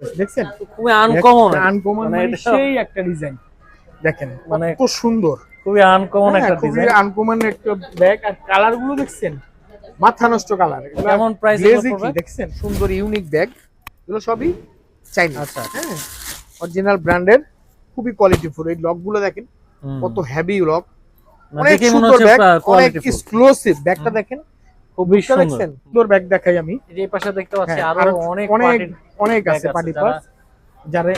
দেখছেন? খুবই uncommon uncommon মানে মানে সেই একটা ডিজাইন দেখেন মানে কত সুন্দর। খুবই আনকমন হ্যাঁ, একটা খুবই ডিজাইন আনকমন একটা ব্যাগ আর কালারগুলো দেখছেন? মাথা নষ্ট কালার কেমন পড়বে? দেখছেন? সুন্দর ইউনিক ব্যাগ এগুলো সবই চাইনা আচ্ছা। হ্যাঁ অরিজিনাল ব্র্যান্ডের খুবই কোয়ালিটিফুল এই লকগুলো দেখেন কত হেভি লক অনেক সুন্দর ব্যাগ অনেক এক্সক্লুসিভ ব্যাগটা দেখেন খুবই সুন্দর। ব্যাগ দেখাই আমি। এই পাশে দেখতে পাচ্ছি হ্যাঁ, আরও অনেক অনেক অনেক আছে পার্টি পার্স যারা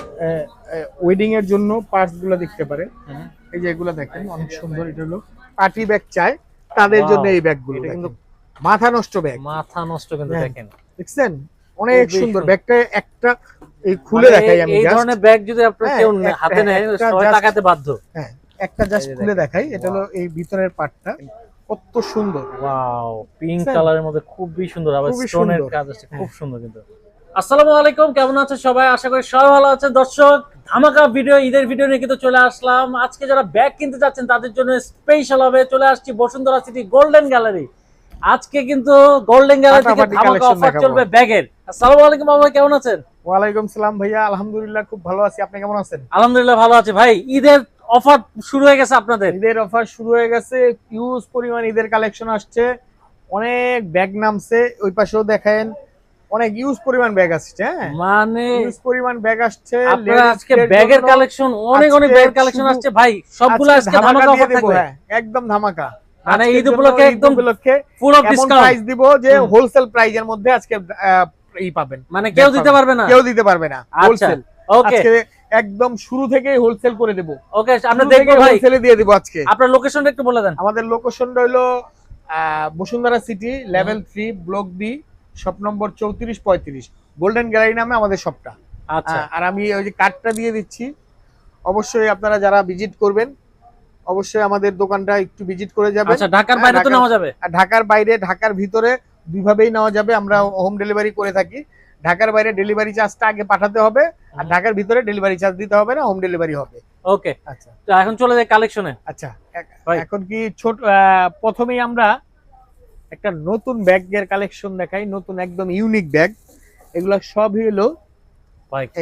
ওয়েডিং এর জন্য পার্টসগুলো দেখতে পারে। এই যে এগুলো দেখেন অনেক সুন্দর এটা হলো পার্টি ব্যাগ চাই। তাদের জন্য এই ব্যাগগুলো কিন্তু মাথা নষ্ট ব্যাগ মাথা নষ্ট কিন্তু হ্যাঁ। দেখেন। দেখছেন? অনেক সুন্দর। ব্যাগটা একটা এই খুলে মানে দেখাই আমি এই ধরনের ব্যাগ যদি আপনার হ্যাঁ, কেউ হাতে নেয় একটা সবাই তাকাতে বাধ্য। হ্যাঁ একটা জাস্ট খুলে দেখাই। এটা হলো এই ভিতরের পার্টটা কত সুন্দর। Wow pink? কালারের মধ্যে খুবই সুন্দর আবার স্টোনের কাজ আছে খুব হ্যাঁ। সুন্দর কিন্তু। আসসালামু আলাইকুম কেমন আছে সবাই? আশা করি সবাই ভালো আছেন। দর্শক ধামাকা ভিডিও ঈদের ভিডিও নিয়ে কিন্তু চলে আসলাম। আজকে যারা ব্যাগ কিনতে যাচ্ছেন তাদের জন্য স্পেশাল হবে। চলে আসছি বসুন্ধরা সিটি গোল্ডেন গ্যালারি আজকে কিন্তু গোল্ডেন গ্যালারি থেকে ধামাকা অফার চলবে ব্যাগের। আসসালামু আলাইকুম বাবা কেমন আছেন? ওয়ালাইকুম সালাম ভাইয়া আলহামদুলিল্লাহ খুব ভালো আছি। আপনি কেমন আছেন? আলহামদুলিল্লাহ ভালো আছে ভাই। ঈদের অফার শুরু হয়ে গেছে আপনাদের? ঈদের অফার শুরু হয়ে গেছে হিউজ পরিমাণ ঈদের কালেকশন আসছে। অনেক ব্যাগ নামছে ওই পাশেও দেখেন অনেক ইউজ পরিমাণ ব্যাগ আসছে হ্যাঁ? মানে ইউজ পরিমাণ ব্যাগ আসছে আপনারা আজকে ব্যাগের কালেকশন অনেক অনেক ব্যাগের কালেকশন আসছে ভাই সবগুলো আজকে ধামাকা অফার থাকবে। হ্যাঁ, একদম ধামাকা। মানে ঈদ উপলক্ষে একদম উপলক্ষে ফুল অফ ডিসকাউন্ট প্রাইস দিব যে। হোলসেল প্রাইজের মধ্যে আজকে আহ, ই পাবেন। মানে কেউ দিতে পারবে না। কেউ দিতে পারবে না। আচ্ছা হোলসেল ওকে আজকে একদম শুরু থেকেই হোলসেল করে দেবো। ওকে আমরা দেখব ভাই। হোলসেলে দিয়ে দিব আজকে। আপনার লোকেশনটা একটু বলে দেন। আমাদের লোকেশনটা হলো Bashundhara city level three block B shop number চৌত্রিশ পঁয়ত্রিশ। গোল্ডেন গ্যালারি নামে আমাদের শপটা আচ্ছা। আর আমি ওই যে কার্ডটা দিয়ে দিচ্ছি। অবশ্যই আপনারা যারা ভিজিট করবেন অবশ্যই আমাদের দোকানটা একটু ভিজিট করে যাবেন। আচ্ছা ঢাকার হ্যাঁ, বাইরে তো নেওয়া যাবে? ঢাকার বাইরে ঢাকার ভিতরে দুইভাবেই নেওয়া যাবে। আমরা হোম ডেলিভারি করে থাকি। ঢাকার বাইরে ডেলিভারি চার্জটা আগে পাঠাতে হবে আর ঢাকার ভিতরে ডেলিভারি চার্জ দিতে হবে না হোম ডেলিভারি হবে। ওকে আচ্ছা। তো এখন চলে যাই কালেকশনে আচ্ছা এখন কি ছোট প্রথমেই আমরা একটা নতুন ব্যাগের কালেকশন দেখাই নতুন একদম ইউনিক ব্যাগ এগুলা সব হলো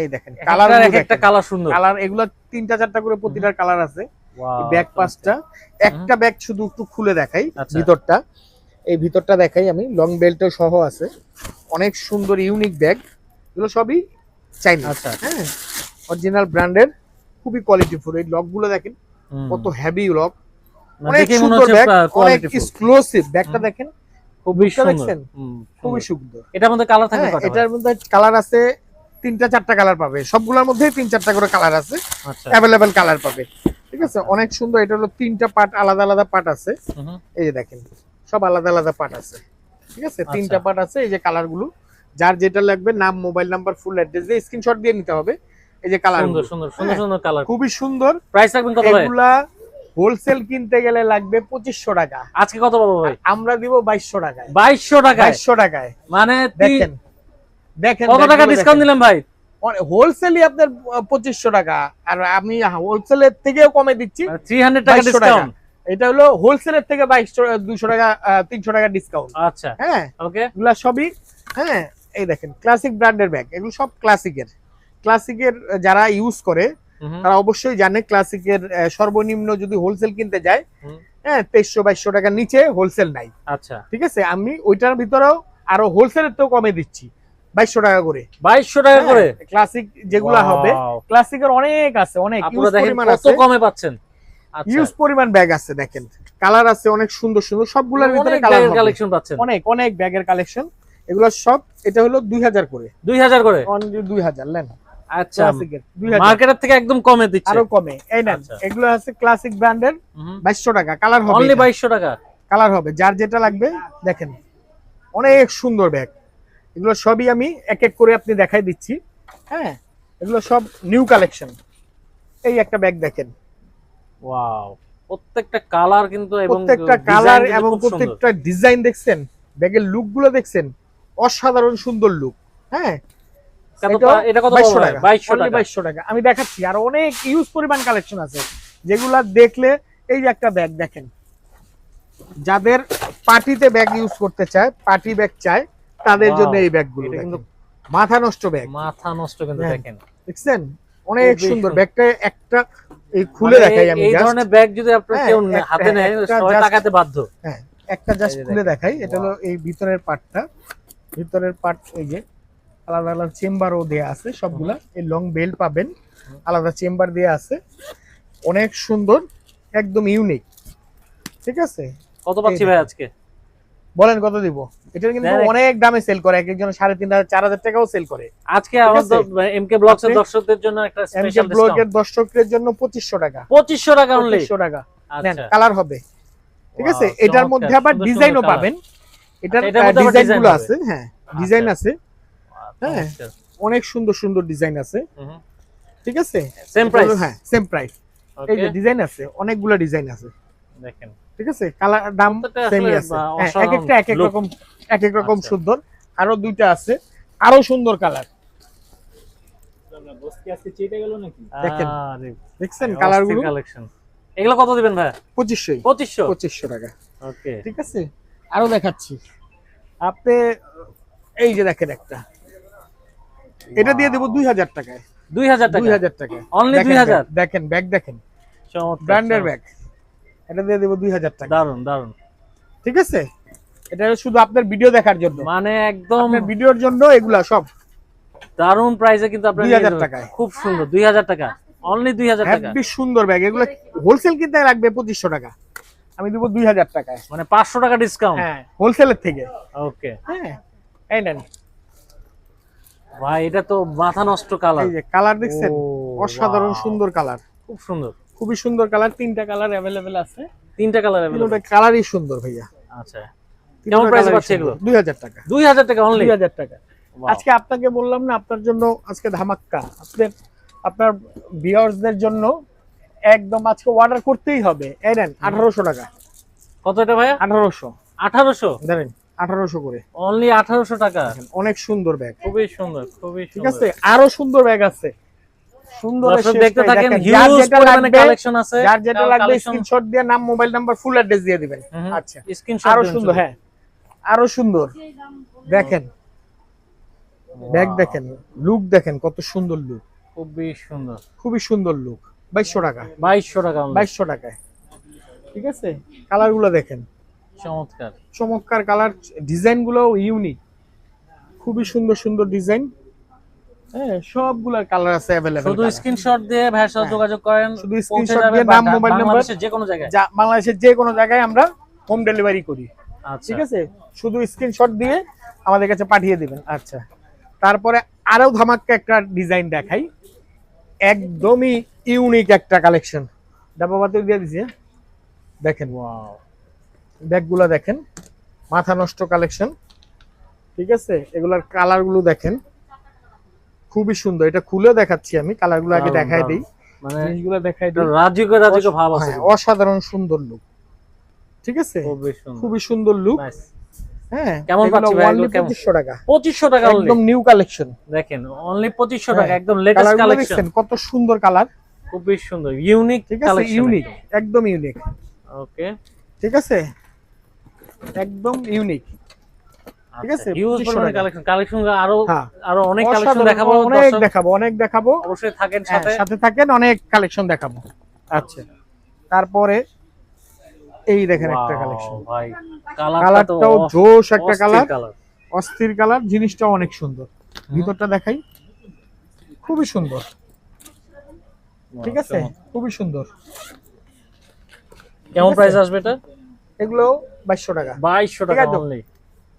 এই দেখেন কালার কালার একটা কালার সুন্দর। কালার এগুলা তিনটা চারটা করে প্রতিটার কালার আছে। ব্যাগ পাঁচটা। একটা ব্যাগ শুধু একটু খুলে দেখাই আচ্ছা। ভিতরটা। এই ভিতরটা দেখাই আমি। লং বেল্টও সহ আছে। অনেক সুন্দর ইউনিক ব্যাগ এগুলো সবই চাইনা আচ্ছা হ্যাঁ অরিজিনাল ব্র্যান্ডের খুবই কোয়ালিটি কোয়ালিটিফুল এই লকগুলো দেখেন কত হেভি লক মানে অনেক সুন্দর ব্যাগ অনেক এক্সক্লুসিভ ব্যাগটা দেখেন খুবই সুন্দর। সুন্দর। এটার মধ্যে কালার থাকবে হ্যাঁ, এটার মধ্যে কালার আছে তিনটা চারটা কালার পাবে। সবগুলোর মধ্যে তিন চারটা করে কালার আছে। আচ্ছা। অ্যাভেলেবেল কালার পাবে। ঠিক আছে? অনেক সুন্দর এটা হলো তিনটা পার্ট আলাদা আলাদা পার্ট আছে। এই যে দেখেন। সব আলাদা আলাদা পার্ট আছে। ঠিক আছে? আচ্ছা। তিনটা পার্ট আছে এই যে কালারগুলো। যার যেটা লাগবে নাম মোবাইল নাম্বার ফুল অ্যাড্রেস দিয়ে স্ক্রিনশট দিয়ে নিতে হবে। এই যে কালার সুন্দর সুন্দর সুন্দর হ্যাঁ। সুন্দর কালার খুবই সুন্দর। প্রাইস রাখবেন কত ভাই? এগুলা হোলসেল কিনতে গেলে লাগবে পঁচিশশো টাকা। আজকে কত পাবো ভাই? আমরা দিব বাইশশো টাকায়। বাইশশো টাকায়? বাইশশো টাকায়। মানে দেখেন দেখেন কত টাকা ডিসকাউন্ট দিলাম ভাই? হোলসেলই আপনার পঁচিশশো টাকা। আর আমি হোলসেলের থেকেও কমে দিচ্ছি। থ্রি হান্ড্রেড টাকা 2200 টাকা। ডিসকাউন্ট এটা হলো হোলসেলের থেকে বাইশ দুশো টাকা তিনশো টাকা ডিসকাউন্ট আচ্ছা। হ্যাঁ? ওকে এগুলা সবই হ্যাঁ এই দেখেন ক্লাসিক ব্র্যান্ডের ব্যাগ এগুলো সব ক্লাসিকের ক্লাসিকের যারা ইউজ করে তারা অবশ্যই জানে ক্লাসিকের সর্বনিম্ন যদি হোলসেল কিনতে যায় হ্যাঁ তেইশশো বাইশশো টাকার নিচে হোলসেল নাই। আচ্ছা। ঠিক আছে? আমি ওইটার ভিতরেও আরও হোলসেলের তো কমে দিচ্ছি বাইশশো টাকা করে। বাইশশো টাকা করে? ক্লাসিক যেগুলা হবে ক্লাসিকের অনেক আছে অনেক কমে পাচ্ছেন। ইউজ পরিমাণ ব্যাগ আছে দেখেন। কালার আছে অনেক সুন্দর সুন্দর। সবগুলোর ভিতরে কালার কালেকশন পাচ্ছেন। অনেক অনেক ব্যাগের কালেকশন এগুলো সব এটা হলো দুই হাজার করে। দুই হাজার করে? অনলি দুই হাজার নেন আচ্ছা। মার্কেটের থেকে একদম কমে দিচ্ছে। আরও কমে। এই নেন আচ্ছা। এগুলো আছে ক্লাসিক ব্র্যান্ডের। বাইশশো টাকা কালার হবে অনলি বাইশশো টাকা? কালার হবে যার যেটা লাগবে দেখেন। অনেক সুন্দর ব্যাগ এগুলো সবই আমি এক এক করে আপনি দেখাই দিচ্ছি। হ্যাঁ এগুলো সব নিউ কালেকশন এই একটা ব্যাগ দেখেন। ওয়াও প্রত্যেকটা কালার কিন্তু এবং প্রত্যেকটা কালার এবং প্রত্যেকটা ডিজাইন দেখছেন ব্যাগের লুকগুলো দেখছেন অসাধারণ সুন্দর লুক হ্যাঁ? কত এটাও পা- এটা কত 2200 পাবো ভাই? টাকা। 2200 Only টাকা। 2200 টাকা। আমি দেখাচ্ছি আর অনেক ইউজ পরিমাণ কালেকশন আছে যেগুলা দেখলে এই যে একটা ব্যাগ দেখেন। যাদের পার্টিতে ব্যাগ ইউজ করতে চায় পার্টি ব্যাগ চায় তাদের জন্য এই ব্যাগগুলো কিন্তু মাথা নষ্ট ব্যাগ মাথা নষ্ট কিন্তু হ্যাঁ। দেখেন। দেখছেন? অনেক সুন্দর। ব্যাগটা একটা এই খুলে মানে দেখাই আমি এই ধরনের ব্যাগ যদি আপনার হ্যাঁ, কেউ হাতে নেয় সবাই তাকাতে বাধ্য। হ্যাঁ একটা জাস্ট খুলে দেখাই। এটা হলো এই ভিতরের পার্টটা। ভিতরের পার্ট এই যে আলাদা আলাদা চেম্বারও দেয়া আছে সবগুলা। এই লং বেল্ট পাবেন। আলাদা চেম্বার দেয়া আছে। অনেক সুন্দর একদম ইউনিক। ঠিক আছে? কত পাচ্ছি ভাই আজকে? বলেন কত দিব? এটা কিন্তু অনেক দামে সেল করে এক একজন সাড়ে তিন হাজার চার হাজার টাকাও সেল করে। আজকে আমাদের এমকে ব্লগস এর দর্শকদের জন্য একটা এমকে স্পেশাল ব্লগের দর্শকের জন্য পঁচিশশো টাকা। 2500 টাকা পঁচিশশো টাকা। নেন আচ্ছা। কালার হবে। ঠিক আছে? এটার মধ্যে আবার ডিজাইনও পাবেন। এটার ডিজাইনগুলো আছে হ্যাঁ ডিজাইন আছে। হ্যাঁ। অনেক সুন্দর সুন্দর ডিজাইন আছে। ঠিক আছে? Same price? হ্যাঁ সেম প্রাইস এই যে ডিজাইন আছে অনেকগুলো ডিজাইন আছে। দেখেন। ঠিক আছে? কালার দাম সেমই আছে। হ্যাঁ, এক একটা এক এক রকম এক এক রকম আচ্ছা। সুন্দর। আরও দুইটা আছে। আরও সুন্দর কালার। দেখেন। দেখছেন কালারগুলো collection। এগুলো কত দিবেন ভাই? টাকা। ওকে। ঠিক আছে? আরও দেখাচ্ছি। আপনি এই যে দেখেন একটা। এটা দিয়ে দেবো দুই হাজার টাকায়। দুই হাজার টাকা? দুই হাজার টাকায়। Only দেখেন 2000? ব্যাগ, দেখেন ব্যাগ দেখেন। ব্র্যান্ডের ব্যাগ এটা দিয়ে দেবো দুই হাজার টাকা। দারুণ দারুণ ঠিক আছে? এটা শুধু আপনার ভিডিও দেখার জন্য। মানে একদম ভিডিওর জন্য এগুলা সব। দারুণ প্রাইসে কিন্তু আপনার 2000 নিয়ে টাকায়। খুব সুন্দর দুই হাজার টাকা। অনলি দুই হাজার টাকা। হেভি সুন্দর ব্যাগ এগুলো হোলসেল কিনতে লাগবে পঁচিশশো টাকা। আমি দেবো দুই হাজার টাকায়। মানে পাঁচশো টাকা ডিসকাউন্ট হ্যাঁ হোলসেলের থেকে। ওকে হ্যাঁ এই নেন। ভাই এটা তো মাথা নষ্ট কালার এই যে কালার দেখছেন? অসাধারণ সুন্দর কালার খুব সুন্দর। খুবই সুন্দর কালার তিনটা কালার অ্যাভেলেবেল আছে। তিনটা কালার তিনটা কালারই সুন্দর ভাইয়া। আচ্ছা। কেমন price পাচ্ছে এগুলো? দুই হাজার টাকা। দুই হাজার টাকা অনলি দুই হাজার টাকা। আজকে আপনাকে বললাম না আপনার জন্য আজকে ধামাক্কা। আপনার আপনার ভিউয়ার্সদের জন্য একদম আজকে অর্ডার করতেই হবে। এই নেন আঠারোশো টাকা। কত এটা ভাইয়া? আঠারোশো। আঠারোশো? ধরেন আঠারোশো করে। অনলি আঠারোশো টাকা? অনেক সুন্দর ব্যাগ খুবই সুন্দর খুবই ঠিক। আছে? আরও সুন্দর ব্যাগ আছে। সুন্দর দর্শক দেখতে থাকেন হিউজ পরিমাণে কালেকশন আছে যার যেটা লাগবে স্ক্রিনশট দিয়ে নাম মোবাইল নাম্বার ফুল অ্যাড্রেস দিয়ে দিবেন। আচ্ছা screenshot আরও সুন্দর হ্যাঁ আরও সুন্দর। দেখেন ব্যাগ দেখেন লুক দেখেন কত সুন্দর লুক খুবই সুন্দর। খুবই সুন্দর লুক বাইশশো টাকা। বাইশশো টাকা। বাইশশো টাকায়। ঠিক আছে? কালারগুলো দেখেন। চমৎকার। চমৎকার কালার ডিজাইনগুলো ইউনিক খুবই সুন্দর সুন্দর ডিজাইন হ্যাঁ সবগুলার কালার আছে অ্যাভেলেবেল শুধু স্ক্রিনশট দিয়ে ভাইয়ের সাথে হ্যাঁ। যোগাযোগ করেন শুধু স্ক্রিনশট দিয়ে নাম মোবাইল নাম্বার বাংলাদেশের যে কোনো জায়গায়। বাংলাদেশের যে কোনো জায়গায় আমরা হোম ডেলিভারি করি। আচ্ছা। ঠিক আছে? শুধু স্ক্রিনশট দিয়ে আমাদের কাছে পাঠিয়ে দিবেন। আচ্ছা। তারপরে আরও ধামাক্কা একটা ডিজাইন দেখাই। একদমই ইউনিক একটা কালেকশন ডাবাবাতে দিয়ে দিছি হ্যাঁ? দেখেন ওয়াও ব্যাগগুলো দেখেন। মাথা নষ্ট কালেকশন ঠিক আছে? এগুলার কালারগুলো দেখেন। খুবই সুন্দর। এটা খুলে দেখাচ্ছি আমি কালারগুলো আগে দেখাই দিই। মানে জিনিসগুলো দেখাই দিই। ভাব আছে। হ্যাঁ, অসাধারণ সুন্দর লুক ঠিক আছে? খুবই সুন্দর। খুবই সুন্দর লুক হ্যাঁ কেমন এগুলো পাচ্ছি ভাই, এগুলো কেমন? 2500 টাকা। পঁচিশশো টাকা একদম নিউ কালেকশন দেখেন অনলি পঁচিশশো টাকা হ্যাঁ, একদম লেটেস্ট কালেকশন কত সুন্দর কালার খুবই সুন্দর ইউনিক ঠিক আছে ইউনিক একদম ইউনিক ওকে ঠিক আছে? একদম ইউনিক ঠিক আছে, হিউজ পরিমাণে কালেকশন কালেকশন আরও হ্যাঁ। আরও অনেক কালেকশন দেখাবো অনেক দেখাবো অনেক দেখাবো। অবশ্যই থাকেন হ্যাঁ, সাথে। সাথে থাকেন অনেক কালেকশন দেখাবো। আচ্ছা। তারপরে এই দেখেন একটা কালেকশন ভাই কালারটাও জোশ একটা কালার অস্থির কালার জিনিসটাও অনেক সুন্দর। ভিতরটা দেখাই। খুবই সুন্দর। ঠিক আছে? খুবই সুন্দর। কেমন প্রাইস আসবে এটা? এগুলো বাইশশো টাকা। বাইশশো টাকা অনলি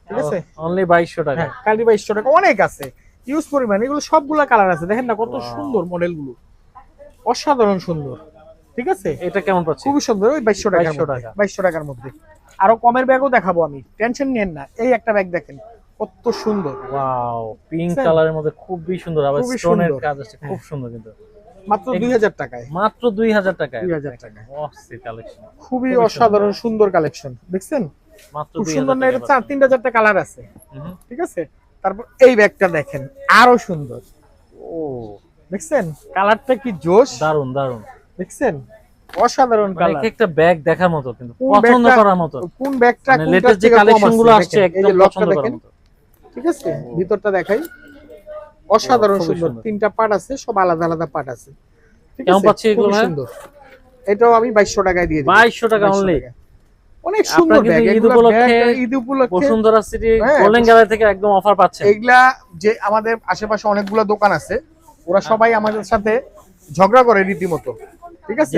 ঠিক আছে? অনলি টাকা। হ্যাঁ কালি টাকা। অনেক আছে। ইউজ পরিমাণ। এগুলো সবগুলা কালার আছে। দেখেন না কত সুন্দর অসাধারণ সুন্দর। ঠিক আছে? এটা কেমন পাচ্ছি খুবই সুন্দর। ওই বাইশশো টাকার মধ্যে। টাকা। বাইশশো টাকার মধ্যে। আরও কমের ব্যাগও দেখাবো আমি। টেনশন নেন না। এই একটা ব্যাগ দেখেন। কত সুন্দর। ওয়াও পিঙ্ক কালারের মধ্যে খুবই সুন্দর। আবার স্টোনের কাজ আছে। খুব হ্যাঁ। সুন্দর কিন্তু। মাত্র এক- দুই হাজার টাকায়। মাত্র দুই হাজার টাকায়। দুই হাজার টাকায়। অস্থির কালেকশন খুবই অসাধারণ সুন্দর কালেকশন দেখছেন? খুব সুন্দর না হাজার এটা চার তিনটা চারটা কালার আছে। ঠিক আছে? তারপর এই ব্যাগটা দেখেন আরও সুন্দর। ও দেখছেন? কালারটা কি জোশ? দারুণ দারুণ দেখছেন? অসাধারণ মানে কালার। একটা ব্যাগ দেখার মতো কিন্তু কোন পছন্দ ব্যাগটা- করার মতো। কোন ব্যাগটা মানে লেটেস্ট যে কালেকশনগুলো আসছে একদম পছন্দ করার মতো। ঠিক আছে? ভিতরটা দেখাই। অসাধারণ সুন্দর। তিনটা পার্ট আছে সব আলাদা আলাদা পার্ট আছে। ঠিক কেমন পাচ্ছি এগুলো সুন্দর। এটাও আমি বাইশশো টাকায় দিয়ে দিই বাইশশো টাকা অনলি অনেক সুন্দর ব্যাগ ঈদ উপলক্ষে ঈদ উপলক্ষে বসুন্ধরা সিটি গোল্ডেন গ্যালারি থেকে একদম অফার পাচ্ছেন। এগুলা যে আমাদের আশেপাশে অনেকগুলো দোকান আছে ওরা সবাই আমাদের সাথে ঝগড়া করে রীতিমতো। ঠিক আছে?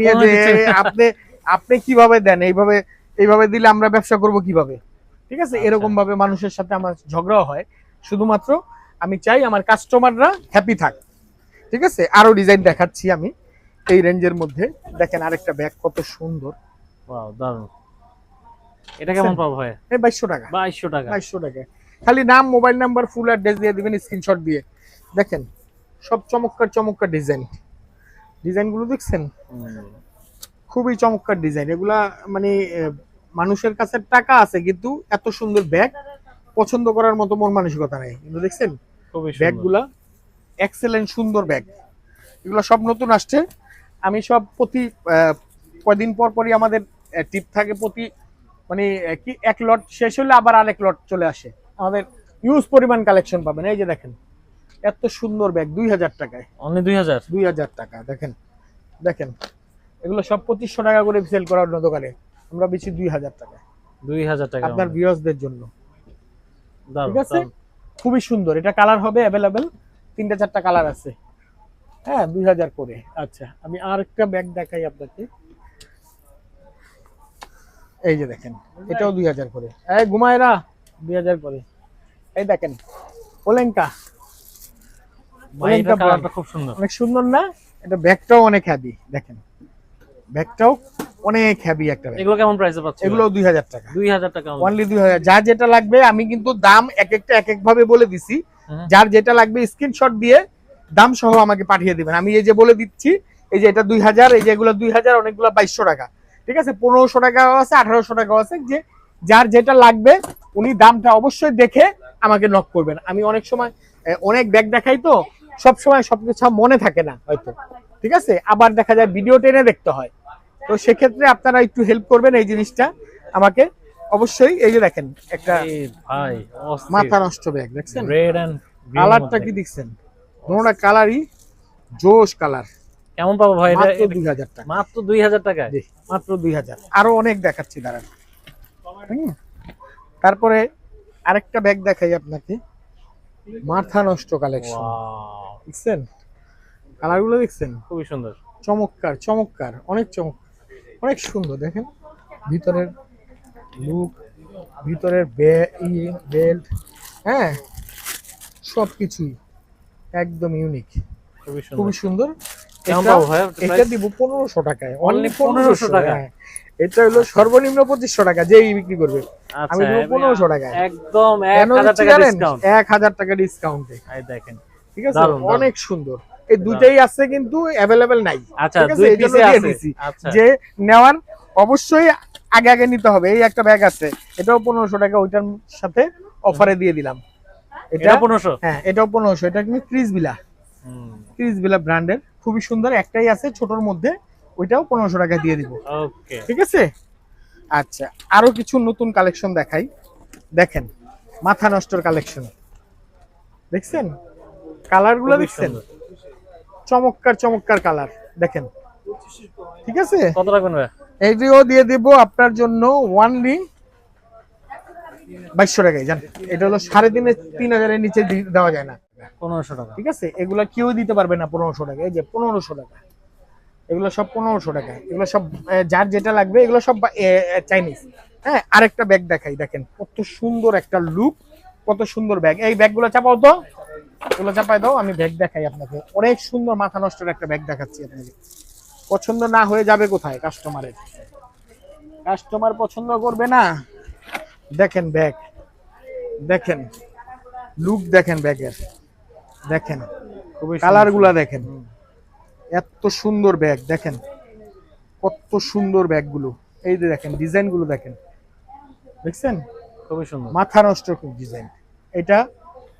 নিয়ে যে আপনি আপনি কীভাবে দেন এইভাবে এইভাবে দিলে আমরা ব্যবসা করব কীভাবে? ঠিক আছে? আচ্ছা। এরকম ভাবে মানুষের সাথে আমার ঝগড়াও হয়। শুধুমাত্র আমি চাই আমার কাস্টমাররা হ্যাপি থাক। ঠিক আছে? আরও ডিজাইন দেখাচ্ছি আমি। এই রেঞ্জের মধ্যে। দেখেন আরেকটা ব্যাগ কত সুন্দর। দারুণ এটা কেমন পাবো ভাই এই বাইশশো টাকা। বাইশশো টাকা। বাইশশো টাকা। খালি নাম মোবাইল নাম্বার ফুল অ্যাড্রেস দিয়ে দিবেন স্ক্রিনশট দিয়ে। দেখেন সব চমৎকার চমৎকার ডিজাইন ডিজাইনগুলো দেখছেন? খুবই চমৎকার ডিজাইন এগুলা মানে মানুষের কাছে টাকা আছে কিন্তু এত সুন্দর ব্যাগ পছন্দ করার মতো মন মানসিকতা নেই। কিন্তু দেখছেন? খুবই ব্যাগগুলা এক্সেলেন্ট সুন্দর ব্যাগ এগুলো সব নতুন আসছে। আমি সব প্রতি কয়দিন পর পরই আমাদের টিপ থাকে প্রতি মানে কি এক লট শেষ হলে আবার আরেক লট চলে আসে। আমাদের ইউজ পরিমাণ কালেকশন পাবেন। এই যে দেখেন এত সুন্দর ব্যাগ দুই হাজার টাকায়। অনলি দুই হাজার? দুই হাজার টাকা দেখেন দেখেন। এগুলো সব পঁচিশশো টাকা করে সেল করার অন্য দোকানে। আমরা বেশি দুই হাজার টাকা দুই হাজার টাকা আপনার ভিউয়ার্সদের জন্য। ঠিক আছে? খুবই সুন্দর। এটা কালার হবে অ্যাভেলেবেল তিনটা চারটা কালার আছে। হ্যাঁ দুই হাজার করে। আচ্ছা আমি আর একটা ব্যাগ দেখাই আপনাকে। এই যে দেখেন এটাও দুই হাজার করে। এই ঘুমায়রা দুই হাজার করে। এই দেখেন ওলেঙ্কা। খুব সুন্দর। অনেক সুন্দর না? এটা ব্যাগটাও অনেক হ্যাভি দেখেন। ব্যাগটাও অনেক হ্যাভি একটা এগুলো কেমন প্রাইসে এগুলো দুই হাজার টাকা। অনলি যেটা লাগবে আমি কিন্তু দাম এক একটা এক এক ভাবে বলে দিছি। যার যেটা লাগবে স্ক্রিনশট দিয়ে দাম সহ আমাকে পাঠিয়ে দিবেন। আমি এই যে বলে দিচ্ছি এই যে এটা দুই হাজার এই যে এগুলো দুই হাজার অনেকগুলো বাইশশো টাকা। ঠিক আছে? পনেরোশো টাকাও আছে আঠারোশো টাকাও আছে যে যার যেটা লাগবে উনি দামটা অবশ্যই দেখে আমাকে নক করবেন। আমি অনেক সময় অনেক ব্যাগ দেখাই তো সব সময় সবকিছু মনে থাকে না হয়তো। ঠিক আছে? আবার দেখা যায় ভিডিও টেনে দেখতে হয়। তো সেক্ষেত্রে আপনারা একটু হেল্প করবেন এই জিনিসটা আমাকে। অবশ্যই এই যে দেখেন একটা ভাই মাথা নষ্ট ব্যাগ দেখছেন? রেড এন্ড কালারটা কি দেখছেন? কালারই জোশ কালার কেমন পাবো ভাই? এটা মাত্র এটা- দুই হাজার টাকা। মাত্র দুই হাজার টাকায়? জি, মাত্র দুই হাজার। আরও অনেক দেখাচ্ছি দাঁড়ান। তারপরে আরেকটা ব্যাগ দেখাই আপনাকে। মাথা নষ্ট কালেকশন দেখছেন? কালারগুলো দেখছেন? খুবই সুন্দর। চমৎকার চমৎকার অনেক চমৎকার। অনেক সুন্দর দেখেন? ভিতরের লুক ভিতরের বেল্ট হ্যাঁ? সব কিছুই একদম ইউনিক খুবই সুন্দর। এটা- দিব পনেরোশো টাকায় অনলি পনেরোশো টাকা। এটা হলো সর্বনিম্ন পঁচিশশো টাকা যেই বিক্রি করবে। আচ্ছা আমি দেবো আমি 1500 টাকায়। একদম এক হাজার টাকা ডিসকাউন্ট দেখেন ঠিক আছে। অনেক সুন্দর। এই দুটাই আছে কিন্তু অ্যাভেলেবেল নাই। আচ্ছা ঠিক আছে, এই জন্য দিয়ে দিছি। আচ্ছা। যে নেওয়ার অবশ্যই আগে আগে নিতে হবে। এই একটা ব্যাগ আছে। এটাও পনেরোশো টাকা ওইটার সাথে অফারে দিয়ে দিলাম। এটা পনেরোশো? হ্যাঁ এটাও পনেরোশো। এটা কিন্তু ক্রিস বিলা। ক্রিস বিলা ব্র্যান্ডের খুবই সুন্দর। একটাই আছে ছোটর মধ্যে ওইটাও পনেরোশো টাকা দিয়ে দিব। ওকে ঠিক আছে? আচ্ছা আরও কিছু নতুন কালেকশন দেখাই। দেখেন মাথা নষ্টর কালেকশন দেখছেন? কালারগুলো দেখছেন। চমৎকার চমৎকার কালার দেখেন। ঠিক আছে? কত রাখবেন এইটিও দিয়ে দিব আপনার জন্য ওয়ানলি বাইশশো টাকায় জান। এটা হলো সাড়ে তিনে তিন হাজারের নিচে দেওয়া যায় না। পনেরোশো টাকা। ঠিক আছে? এগুলা কেউ দিতে পারবে না পনেরোশো টাকা। এই যে পনেরোশো টাকা। এগুলো সব পনেরোশো টাকা। এগুলো সব যার যেটা লাগবে, এগুলো সব চাইনিজ হ্যাঁ আরেকটা ব্যাগ দেখাই, দেখেন। কত সুন্দর একটা লুক কত সুন্দর ব্যাগ এই ব্যাগগুলো চাপাও তো। এগুলো চাপাই দাও, আমি ব্যাগ দেখাই আপনাকে। অনেক সুন্দর মাথা নষ্টের একটা ব্যাগ দেখাচ্ছি আপনাকে। পছন্দ না হয়ে যাবে কোথায় কাস্টমারের কাস্টমার পছন্দ করবে না? দেখেন ব্যাগ দেখেন। লুক দেখেন ব্যাগের দেখেন খুবই কালারগুলা দেখেন। এত সুন্দর ব্যাগ দেখেন। কত সুন্দর ব্যাগগুলো এই যে দেখেন ডিজাইনগুলো দেখেন। দেখছেন? খুবই সুন্দর। মাথা নষ্ট খুব ডিজাইন। এটা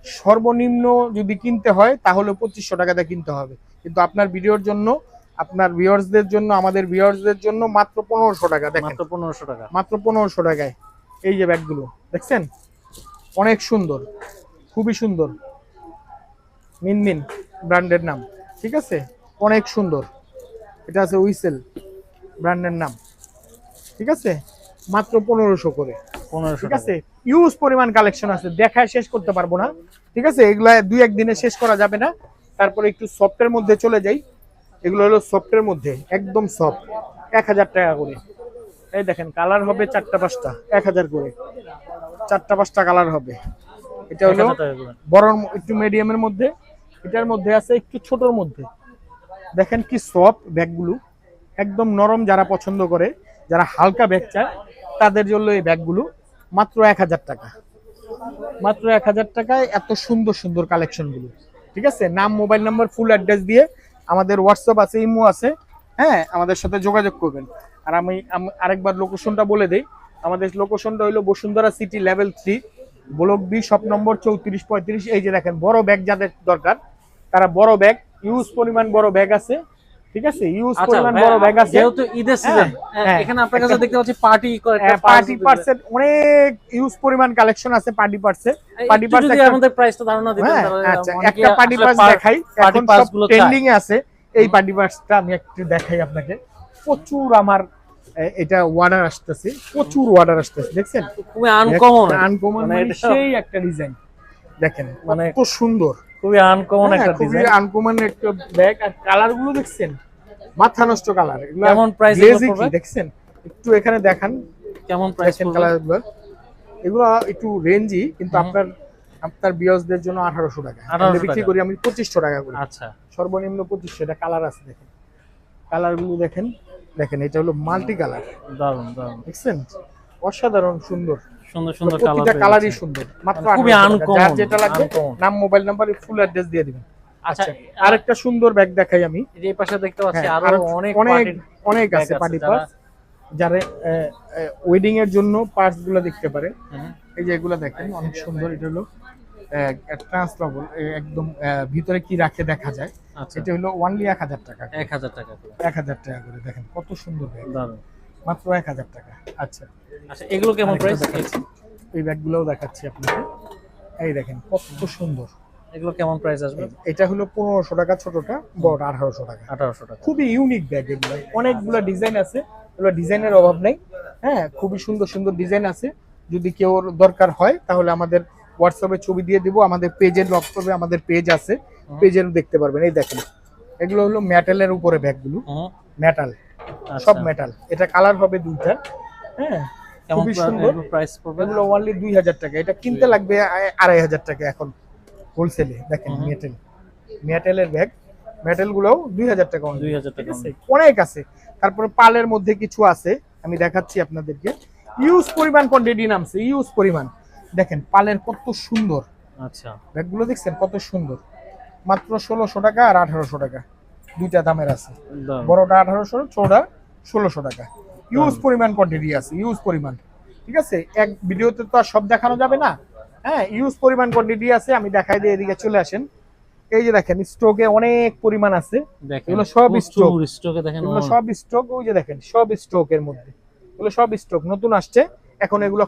সর্বনিম্ন যদি কিনতে হয় তাহলে পঁচিশশো টাকাতে কিনতে হবে। কিন্তু আপনার ভিডিওর জন্য আপনার ভিউয়ার্সদের জন্য আমাদের ভিউয়ার্সদের জন্য মাত্র পনেরোশো টাকা দেখেন। মাত্র পনেরোশো টাকা। মাত্র পনেরোশো টাকায়। এই যে ব্যাগগুলো দেখছেন? অনেক সুন্দর। খুবই সুন্দর। মিনমিন ব্র্যান্ডের নাম ঠিক আছে? অনেক সুন্দর। এটা আছে উইসেল ব্র্যান্ডের নাম ঠিক আছে? মাত্র পনেরোশো করে পনেরোশো ঠিক আছে? ইউজ পরিমাণ কালেকশন আছে দেখায় শেষ করতে পারব না ঠিক আছে? এগুলা দুই একদিনে শেষ করা যাবে না। তারপরে একটু সফটের মধ্যে চলে যাই। এগুলো হলো সফটের মধ্যে একদম সফট এক হাজার টাকা করে। এই দেখেন কালার হবে চারটা পাঁচটা এক হাজার করে। চারটা পাঁচটা কালার হবে। এটা হলো বড় একটু মিডিয়ামের মধ্যে। এটার মধ্যে আছে একটু ছোটর মধ্যে। দেখেন কি সফট ব্যাগগুলো। একদম নরম যারা পছন্দ করে, যারা হালকা ব্যাগ চায়, তাদের জন্য এই ব্যাগগুলো মাত্র এক হাজার টাকা। মাত্র এক হাজার টাকায় এত সুন্দর সুন্দর কালেকশনগুলো। ঠিক আছে? নাম, মোবাইল নাম্বার ফুল অ্যাড্রেস দিয়ে আমাদের হোয়াটসঅ্যাপ আছে ইমো আছে। হ্যাঁ আমাদের সাথে যোগাযোগ করবেন। আর আমি আরেকবার লোকেশনটা বলে দেই। আমাদের লোকেশনটা হলো Bashundhara city level three block B shop number চৌত্রিশ পঁয়ত্রিশ। এই যে দেখেন, বড় ব্যাগ যাদের দরকার তারা বড় ব্যাগ ইউজ পরিমাণ বড় ব্যাগ আছে ঠিক আছে? ইউজ আচ্ছা পরিমাণ বড় ব্যাগ আছে। যেহেতু ঈদের সিজন হ্যাঁ, এখানে আপনার কাছে দেখতে পাচ্ছি পার্টি পার্টি পার্সের অনেক ইউজ পরিমাণ কালেকশন আছে পার্টি পার্সে পার্টি পার্স যদি আমাদের প্রাইসটা ধারণা দিতেন হ্যাঁ তাহলে আচ্ছা একটা পার্টি পার্স দেখাই। এখন সবগুলো ট্রেন্ডিং এ আছে। এই পার্টি পার্সটা আমি একটু দেখাই আপনাকে। প্রচুর আমার এটা অর্ডার আসতেছে। প্রচুর অর্ডার আসতেছে দেখছেন? খুবই আনকমন আনকমন মানে এটা- সেই একটা ডিজাইন দেখেন মানে কত সুন্দর। খুবই আনকমন হ্যাঁ, একটা খুবই আনকমন একটা ব্যাগ আর কালারগুলো দেখছেন? মাথা নষ্ট কালার এগুলো কেমন এগুলো কি দেখছেন? একটু এখানে দেখান। কেমন প্রাইস কালারগুলো এগুলো একটু রেঞ্জি কিন্তু। আপনার আপনার বিয়সদের জন্য আঠারোশো টাকা। 1800 আমরা বিক্রি করি আমি পঁচিশশো টাকা করি। আচ্ছা। সর্বনিম্ন পঁচিশশো এটা কালার আছে দেখেন। কালারগুলো দেখেন। দেখেন এটা হলো মাল্টি কালার দারুণ দারুণ দেখছেন? অসাধারণ সুন্দর। সুন্দর সুন্দর কালার কালারই সুন্দর। মাত্র খুবই 1800 যার যেটা লাগবে নাম মোবাইল নাম্বার ফুল অ্যাড্রেস দিয়ে দিবেন। আচ্ছা আচ্ছা আরেকটা সুন্দর ব্যাগ দেখাই আমি। এই পাশে দেখতে পাচ্ছি হ্যাঁ, আরও অনেক অনেক অনেক আছে পার্টি যারা- পার্স যারা ওয়েডিং এর জন্য পার্টসগুলো দেখতে পারে। এই যে এগুলো দেখেন অনেক সুন্দর এটা হলো একদম আহ, ভিতরে কি রাখে দেখা যায়। আচ্ছা। এটা হলো এক হাজার টাকা এক হাজার টাকা এক হাজার টাকা করে দেখেন কত সুন্দর ব্যাগ দারুণ মাত্র এক হাজার টাকা। আচ্ছা। আচ্ছা এগুলো কেমন প্রাইস দেখাচ্ছি। এই ব্যাগগুলোও দেখাচ্ছি আপনাকে। এই দেখেন কত সুন্দর। এগুলো কেমন প্রাইস আসবে? এটা হলো পনেরোশো টাকা ছোটটা বড় আঠারোশো টাকা। আঠারোশো টাকা। খুবই ইউনিক ব্যাগ এগুলো। অনেকগুলো ডিজাইন আছে এগুলো ডিজাইনের অভাব নেই। হ্যাঁ খুবই সুন্দর সুন্দর ডিজাইন আছে। যদি কেউ দরকার হয় তাহলে আমাদের হোয়াটসঅ্যাপে ছবি দিয়ে দিব আমাদের পেজের লক করবে আমাদের পেজ আছে। পেজের দেখতে পারবেন। এই দেখেন এগুলো হলো মেটালের উপরে ব্যাগগুলো। মেটাল আচ্ছা। সব মেটাল এটা কালার হবে দুইটা হ্যাঁ? খুবই সুন্দর। প্রাইস পড়বে? এগুলো অনলি দুই হাজার টাকা। এটা কিনতে লাগবে আড়াই হাজার টাকা এখন হোলসেলে দেখেন মেটেল মেটেলের ব্যাগ মেটেল গুলোও দুই হাজার টাকা দুই হাজার টাকা অনেক আছে। তারপরে পালের মধ্যে কিছু আছে। আমি দেখাচ্ছি আপনাদেরকে। ইউজ পরিমাণ কোয়ান্টিটি নামছে। ইউজ পরিমাণ। দেখেন পালের কত সুন্দর। আচ্ছা। ব্যাগগুলো দেখছেন কত সুন্দর। মাত্র ষোলোশো টাকা আর আঠারোশো টাকা। দুইটা দামের আছে। বড়টা আঠারোশো ছোটটা ষোলোশো টাকা। ইউজ পরিমাণ কোয়ান্টিটি আছে ইউজ পরিমাণ। ঠিক আছে? এক ভিডিওতে তো আর সব দেখানো যাবে না। হ্যাঁ ইউজ পরিমাণ কোয়ান্টিটি আছে আমি দেখাই দিয়ে এদিকে চলে আসেন। এই যে দেখেন স্টকে অনেক পরিমাণ আছে। এগুলো সব stock। স্টকে দেখেন এগুলো সব স্টক ওই যে দেখেন সব স্টকের মধ্যে। এগুলো সব স্টক নতুন আসছে। এখন এগুলো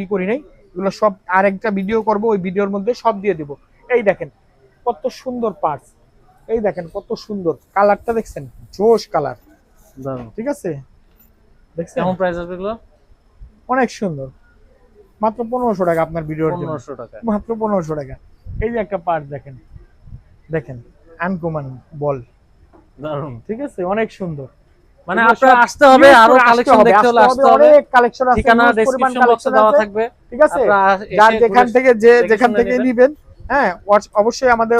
ই করি নাই। এগুলো সব আরেকটা ভিডিও করব ওই ভিডিওর মধ্যে সব দিয়ে দিব। এই দেখেন কত সুন্দর পার্টস এই দেখেন কত সুন্দর। কালারটা দেখছেন? জোশ কালার। ঠিক আছে? দেখছেন? কেমন প্রাইস আসবে এগুলো? অনেক সুন্দর। মাত্র পনেরোশো টাকা আপনার ভিডিওর জন্য। টাকা। মাত্র পনেরোশো টাকা। এই যে একটা পার্ট দেখেন। দেখেন আনকমান বল। দারুণ ঠিক আছে? অনেক সুন্দর। মানে আপনার আসতে হবে আরও কালেকশন দেখতে হলে আসতে হবে অনেক কালেকশন আছে ঠিকানা ডেসক্রিপশন বক্সে দেওয়া থাকবে। ঠিক আছে? আপনারা যার যেখান থেকে যে যেখান থেকে নেবেন। হ্যাঁ অবশ্যই আমাদের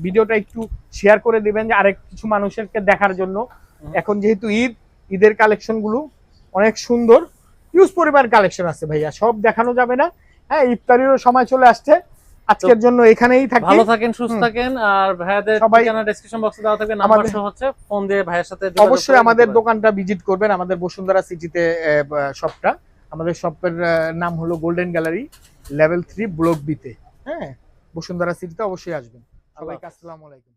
ভিডিওটা একটু শেয়ার করে দিবেন যে আরেক কিছু মানুষেরকে দেখার জন্য। এখন যেহেতু ঈদ ঈদের কালেকশনগুলো অনেক সুন্দর ইউজ পরিমাণ কালেকশন আছে ভাইয়া সব দেখানো যাবে না। হ্যাঁ ইফতারিরও সময় চলে আসছে। আজকের জন্য এখানেই থাকি। ভালো থাকেন সুস্থ থাকেন আর ভাইয়াদের সবাই- ঠিকানা ডেসক্রিপশন বক্সে দেওয়া থাকবে নাম্বার সহ হচ্ছে ফোন দিয়ে ভাইয়ের সাথে অবশ্যই আমাদের দোকানটা ভিজিট করবেন আমাদের বসুন্ধরা সিটিতে শপটা আমাদের শপের নাম হলো golden gallery level three block বিতে হ্যাঁ বসুন্ধরা সিটিতে অবশ্যই আসবেন। সবাইকে আসসালামু আলাইকুম।